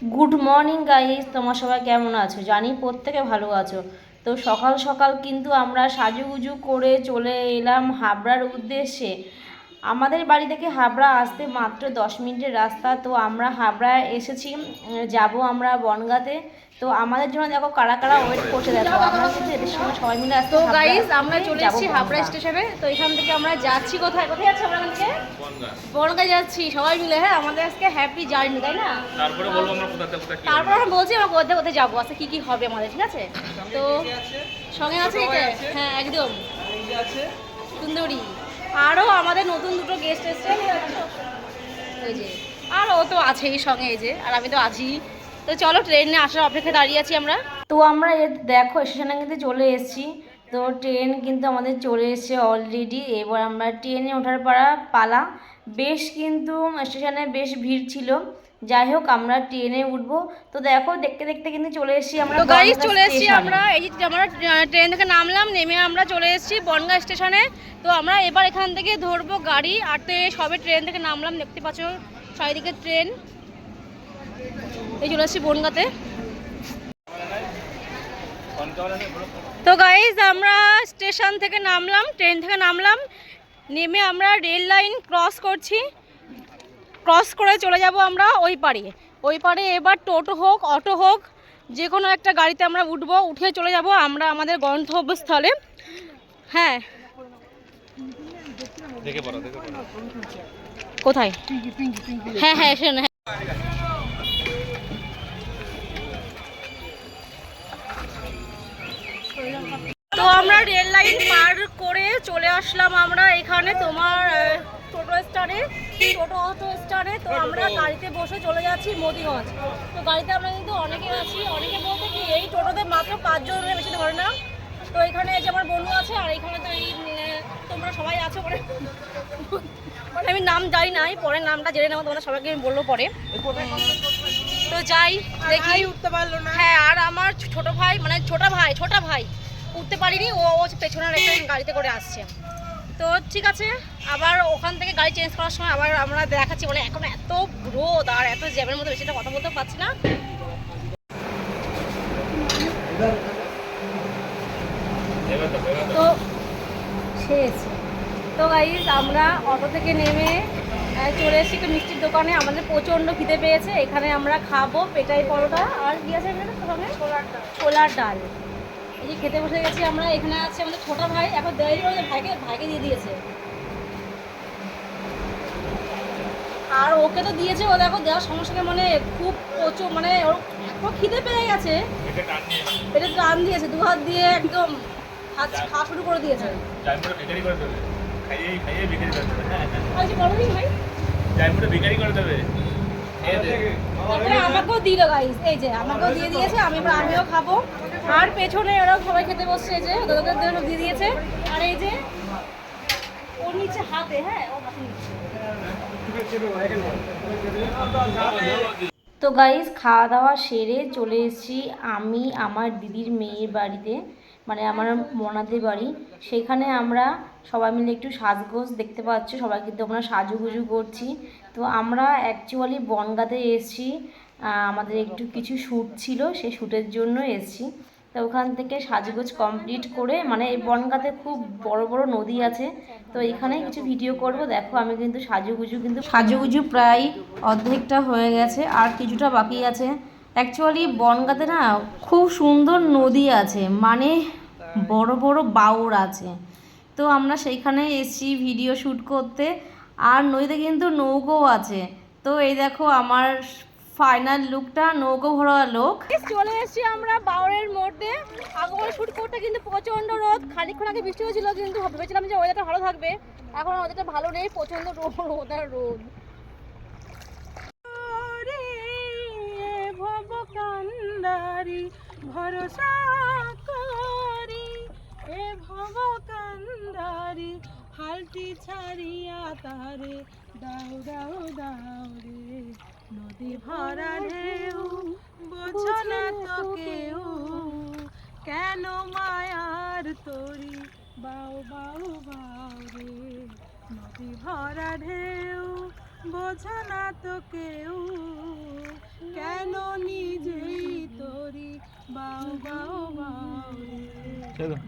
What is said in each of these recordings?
Good morning guys তোমার সবাই কেমন আছো? জানি প্রত্যেকে ভালো আছো। তো সকাল সকাল কিন্তু আমরা সাজুগুজু করে চলে এলাম হাবড়ার উদ্দেশ্যে। আমাদের বাড়ি থেকে হাবড়া আসতে মাত্র দশ মিনিটের রাস্তা। তো আমরা হাবড়ায় এসেছি। যাব আমরা বনগাতে। তো আমাদের জন্য দেখো কারা কারা ওয়েট করছে দেখো আমরা কিন্তু এদের সঙ্গে সবাই মিলে আসতে তো গাইস আমরা চলে এসেছি হাবড়া স্টেশনে তো এখান থেকে আমরা যাচ্ছি কোথায়? কোথায় যাচ্ছি আমরা থেকে? বনগা যাচ্ছি সবাই মিলে হ্যাঁ? আমাদের আজকে হ্যাপি জার্নি তাই না? তারপরে বলব আমরা কোথা থেকে কোথায় কি তারপর আমরা বলছি আমরা কোথায় কোথায় যাব আচ্ছা কি কি হবে আমাদের ঠিক আছে? তো সঙ্গে আছে এই যে হ্যাঁ একদম। সুন্দরী। আরও আমাদের নতুন দুটো গেস্ট এসছে। ওই যে আর ও তো আছেই সঙ্গে এই যে আর আমি তো আছি। তো চলো ট্রেনে আসার অপেক্ষায় দাঁড়িয়ে আছি আমরা। তো আমরা এ দেখো স্টেশনে কিন্তু চলে এসেছি। তো ট্রেন কিন্তু আমাদের চলে এসেছে অলরেডি এবার আমরা ট্রেনে ওঠার পাড়া পালা। বেশ কিন্তু স্টেশনে বেশ ভিড় ছিল। যাই হোক আমরা ট্রেনে উঠবো। তো দেখো দেখতে দেখতে কিন্তু চলে এসেছি আমরা গাড়ি চলে এসেছি আমরা। এই যে আমরা ট্রেন থেকে নামলাম নেমে আমরা চলে এসেছি বনগাঁ স্টেশনে। তো আমরা এবার এখান থেকে ধরবো গাড়ি। আর তো সবে ট্রেন থেকে নামলাম দেখতে পাচ্ছ চারিদিকে ট্রেন। এই চলে এসেছি বনগাঁতে। তো গাইজ আমরা স্টেশন থেকে নামলাম ট্রেন থেকে নামলাম। নেমে আমরা রেল লাইন ক্রস করছি। ক্রস করে চলে যাব আমরা ওই পারে ওই পারে এবার টোটো হোক অটো হোক যে কোনো একটা গাড়িতে আমরা উঠবো উঠে চলে যাব আমরা আমাদের গন্তব্যস্থলে। হ্যাঁ। দেখে পড়ো দেখে পড়ো। কোথায়? হ্যাঁ হ্যাঁ শোন হ্যাঁ আমরা রেল লাইন পার করে চলে আসলাম আমরা এখানে তোমার টোটো স্ট্যান্ডে টোটো অটো স্ট্যান্ডে। তো আমরা গাড়িতে বসে চলে যাচ্ছি মোদিগঞ্জ তো গাড়িতে আমরা কিন্তু অনেকে আছি। অনেকে বলতে কি এই টোটোতে মাত্র পাঁচজন বেশি ধরে না। তো এখানে যে আমার বন্ধু আছে আর এখানে তো এই তোমরা সবাই আছো মানে মানে আমি নাম জানি নাই পরে নামটা জেনে নেব তোমরা সবাইকে আমি বলব পরে। তো যাই দেখি। উঠতে পারল না। হ্যাঁ আর আমার ছোট ভাই মানে ছোট ভাই ছোট ভাই। উঠতে পারিনি, ও ও পেছনের একটা গাড়িতে করে আসছে। তো ঠিক আছে, আবার ওখান থেকে গাড়ি চেঞ্জ করার সময় আবার আমরা দেখাচ্ছি মানে এখন এত রোদ আর এত জ্যামের মধ্যে বেশি একটা কথা বলতেও পারছি না। তো শেষ। তো গাইজ আমরা অটো থেকে নেমে চলে এসেছি একটা মিষ্টির দোকানে। আমাদের প্রচণ্ড খিদে পেয়েছে। এখানে আমরা খাব পেটাই পরোটা। আর কি আছে এখানে? ছোলার ডাল। এই যে খেতে বসে গেছি আমরা এখানে আছে আমাদের ছোট ভাই এখন দেরি করে ভাইকে ভাইকে দিয়ে দিয়েছে। আর ওকে তো দিয়েছে ও দেখো দেওয়ার সঙ্গে সঙ্গে মানে খুব প্রচুর মানে ওর এত খিদে পেয়ে গেছে। এটা টান দিয়েছে। দু হাত দিয়ে একদম হাত খাওয়া শুরু করে দিয়েছে। হ্যাঁ হ্যাঁ। আমাকেও দিল গাইস এই যে আমাকেও দিয়ে দিয়েছে আমি আমিও খাব। আর পেছনে ওরাও সবাই খেতে বসছে যে ওদের সব দিয়ে দিয়েছে। আর এই যে ওর নিচে হাতে হ্যাঁ ও তো গাইজ খাওয়া দাওয়া সেরে চলে এসেছি আমি, আমার দিদির মেয়ের বাড়িতে মানে আমার মনাদের বাড়ি। সেখানে আমরা সবাই মিলে একটু সাজগোজ দেখতে পাচ্ছি, সবাই কিন্তু আমরা সাজুগুজু করছি। তো আমরা অ্যাকচুয়ালি বনগাতে এসেছি। আমাদের একটু কিছু শ্যুট ছিল, সেই শ্যুটের জন্য এসেছি। তো ওখান থেকে সাজগোজ কমপ্লিট করে মানে এই বনগাতে খুব বড় বড় নদী আছে, তো এখানে কিছু ভিডিও করব। দেখো, আমি কিন্তু সাজুগুজু কিন্তু সাজুগুজু প্রায় অর্ধেকটা হয়ে গেছে, আর কিছুটা বাকি আছে। অ্যাকচুয়ালি বনগাতে না খুব সুন্দর নদী আছে মানে বড় বড় বাউর আছে। তো আমরা সেইখানে এসেছি ভিডিও শ্যুট করতে, আর নদীতে কিন্তু নৌকো আছে। তো এই দেখো, আমার ফাইনাল লুকটা নৌকো ভরা লোক। চলে এসেছি আমরা বাউরের মধ্যে আগমন শুট করতে কিন্তু প্রচণ্ড রোদ। খানিকক্ষণ আগে বৃষ্টি হয়েছিল কিন্তু ভেবেছিলাম যে ওয়েদারটা ভালো থাকবে। এখন ওয়েদারটা ভালো নেই প্রচণ্ড রোদ রোদ। আর রোদ ভরসা করি। এ হালটি ছাড়িয়া তারে দাও দাও দাও রে। নদী ভরা ঢেউ বোঝো না তো কেউ কেন মায়ার তরি? বাউ বাউ বাউ রে। নদী ভরা ঢেউ বোঝো না তো কেউ কেন নিজেই তরি? বাউ বাউ বাউ রে।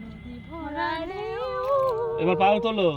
নদী ভরা ঢেউ। এবার পাও তোলো।